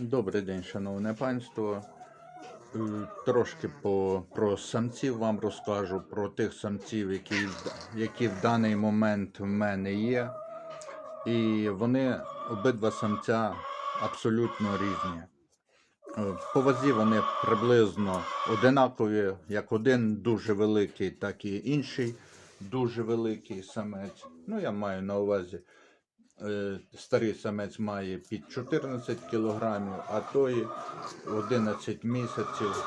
Добрий день, шановне панство. Трошки по, про самців вам розкажу, про тих самців, які, які в даний момент в мене є. І вони обидва самця абсолютно різні. Е, По вазі вони приблизно одинакові, як один дуже великий, так і інший дуже великий самець. Ну, я маю на увазі Старий самець має під 14 кілограмів, а той 11 місяців,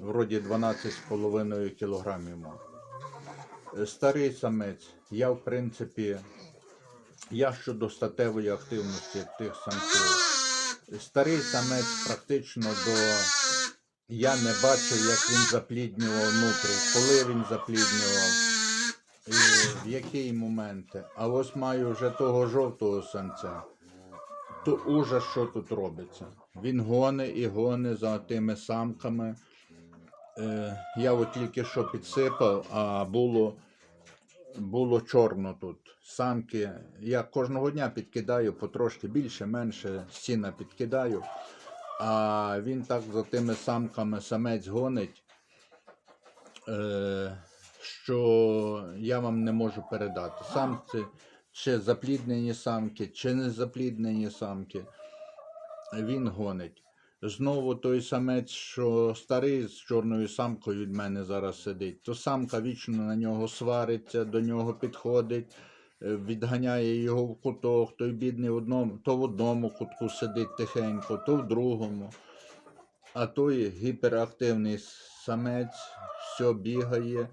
вроді 12,5 кілограмів мав. Е, Старий самець, я в принципі, я щодо статевої активності тих самців. Старий самець практично до. Я не бачив, як він запліднював внутрі, коли він запліднював. І в які моменти. А ось маю вже того жовтого самця. То ужас, що тут робиться. Він гоне і гоне за тими самками. Е, я от тільки що підсипав, а було, було чорно тут. Самки. Я кожного дня підкидаю потрошки більше, менше сіна підкидаю. А він так за тими самками самець гонить. Е, що я вам не можу передати. Самці, чи запліднені самки, чи не запліднені самки. Він гонить. Знову той самець, що старий з чорною самкою від мене зараз сидить, то самка вічно на нього свариться, до нього підходить, е, відганяє його в куток, той бідний в одному, то в одному кутку сидить тихенько, то в другому. А той гіперактивний самець, все бігає.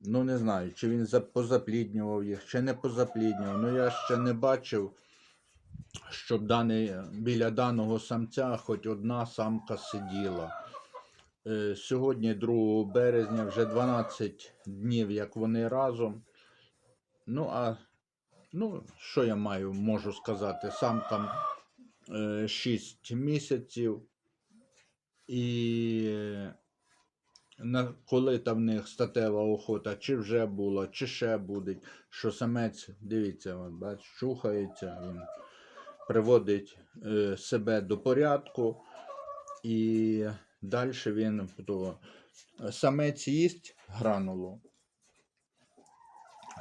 Ну, не знаю, чи він позапліднював їх, чи не позапліднював. Ну, я ще не бачив, щоб даний, біля даного самця хоч одна самка сиділа. Е, сьогодні, 2 березня, вже 12 днів, як вони разом. Ну, а ну, що я маю, можу сказати, самкам е, 6 місяців. І коли там в них статева охота, чи вже була, чи ще буде, що самець, дивіться, бач, чухається, він приводить е, себе до порядку, і далі він то, самець їсть гранулу.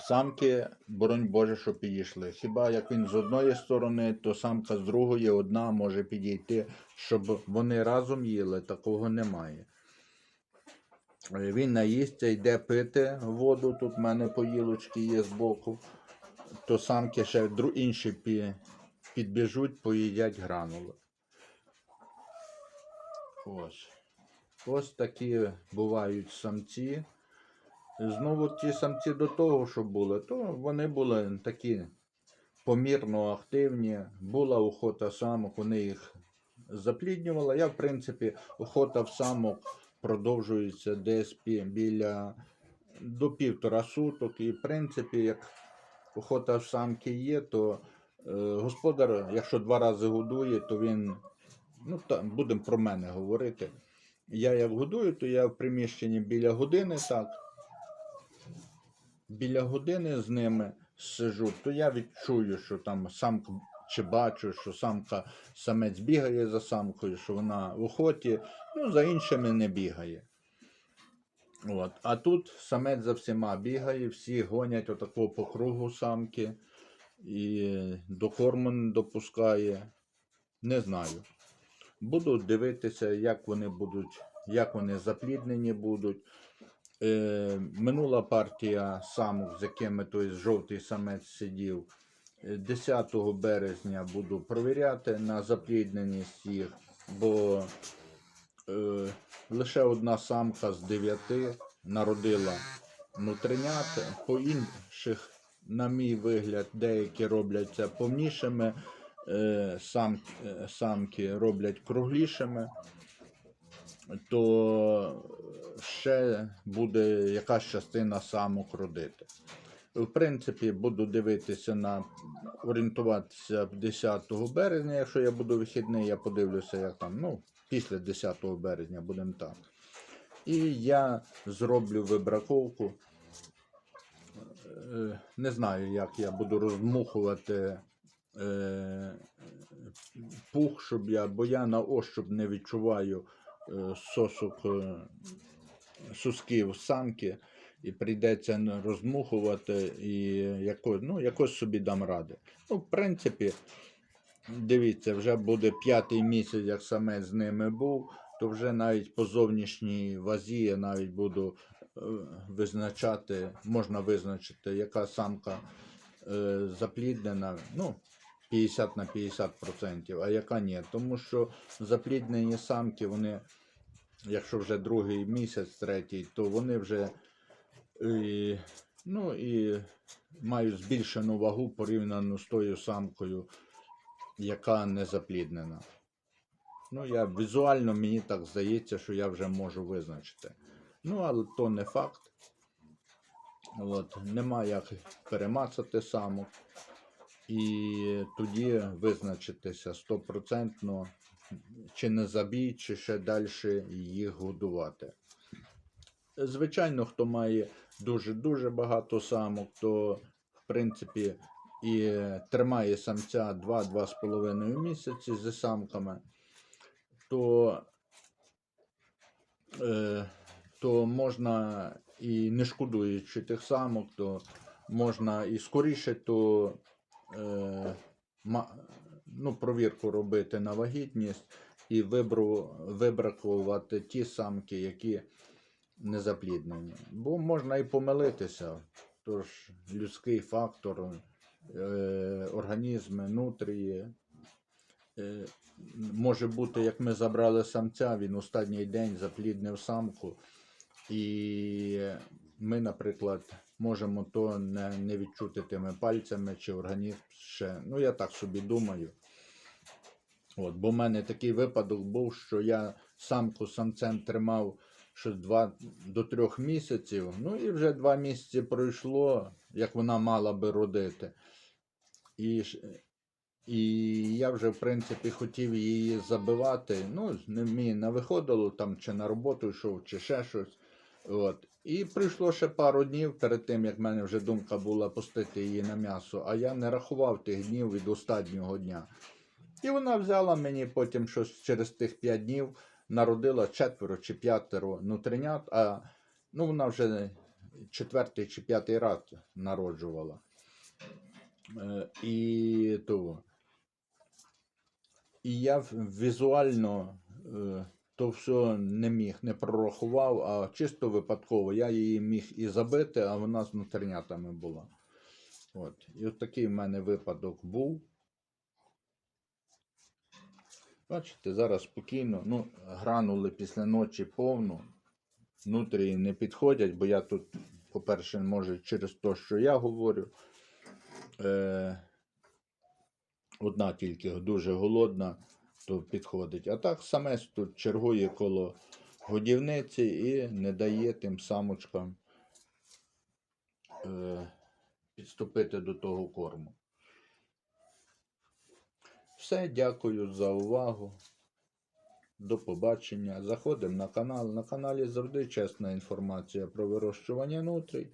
Самки, боронь Боже, що підійшли. Хіба як він з одної сторони, то самка з другої одна може підійти, щоб вони разом їли, такого немає. Він наїсться, йде пити воду. Тут в мене поїлочки є збоку. То самки ще інші підбіжуть, поїдять гранули. Ось. Ось такі бувають самці. Знову ті самці до того, що були, то вони були такі помірно активні. Була охота самок, вони їх запліднювали. Я, в принципі, охота в самок продовжується десь біля до півтора суток. І, в принципі, як охота в самки є, то е, господар, якщо два рази годує, то він, ну та, будемо про мене говорити. Я як годую, то я в приміщенні біля години так. Біля години з ними сижу, то я відчую, що там самка, чи бачу, що самка самець бігає за самкою, що вона в охоті, ну за іншими не бігає. От. А тут самець за всіма бігає, всі гонять отако по кругу самки і до корму не допускає. Не знаю. Буду дивитися, як вони будуть, як вони запліднені будуть. Е, минула партія самок, з якими той жовтий самець сидів. Е, 10 березня буду провіряти на заплідненість їх, бо е, лише одна самка з дев'яти народила внутренят. По інших, на мій вигляд, деякі роблять це повнішими, е, сам, е, самки роблять круглішими, то ще буде якась частина самок родити. В принципі, буду дивитися на орієнтуватися 10 березня. Якщо я буду вихідний, я подивлюся, як там. Ну, після 10 березня будемо так. І я зроблю вибраковку. Е, Не знаю, як я буду роздмухувати е, пух, щоб я, бо я на ощуп не відчуваю е, сосок сосків самки, і прийдеться розмухувати, і якось, ну, якось собі дам ради. Ну, в принципі, дивіться, вже буде п'ятий місяць, як саме з ними був, то вже навіть по зовнішній вазі я навіть буду е, визначати, можна визначити, яка самка е, запліднена. Ну, 50 на 50%, а яка ні. Тому що запліднені самки, вони, якщо вже другий місяць, третій, то вони вже і, ну, і мають збільшену вагу порівняно з тою самкою, яка не запліднена. Ну, я візуально мені так здається, що я вже можу визначити. Ну, але то не факт. От, нема як перемацати самок. І тоді визначитися стопроцентно, чи не забій, чи ще далі їх годувати. Звичайно, хто має дуже-дуже багато самок, то в принципі і тримає самця 2-2,5 місяці зі самками, то, е, то можна і не шкодуючи тих самок, то можна і скоріше то е, ну, провірку робити на вагітність і вибракувати ті самки, які не запліднені. Бо можна і помилитися. Тож людський фактор, е, організми, нутрії. Е, може бути, як ми забрали самця, він останній день запліднив самку. І ми, наприклад, можемо то не, не відчути тими пальцями чи організм ще. Ну, я так собі думаю. От, бо в мене такий випадок був, що я самку самцем тримав щось 2 до 3 місяців. Ну і вже 2 місяці пройшло, як вона мала би родити. І, і я вже, в принципі, хотів її забивати. Ну, мені не виходило там, чи на роботу йшов, чи ще щось. От. І пройшло ще пару днів перед тим, як в мене вже думка була пустити її на м'ясо, а я не рахував тих днів від останнього дня. І вона взяла мені потім щось через тих 5 днів, народила четверо чи п'ятеро нутринят, а ну, вона вже четвертий чи п'ятий раз народжувала. Е, І то. І я візуально е, то все не міг, не прорахував, а чисто випадково. Я її міг і забити, а вона з нутринятами була. От. І от такий в мене випадок був. Бачите, зараз спокійно. Ну, гранули після ночі повно. Нутрії не підходять, бо я тут, по-перше, може, через те, що я говорю. Е, одна тільки дуже голодна, то підходить. А так самець тут чергує коло годівниці і не дає тим самочкам е, підступити до того корму. Все, дякую за увагу. До побачення. Заходимо на канал. На каналі завжди чесна інформація про вирощування нутрій.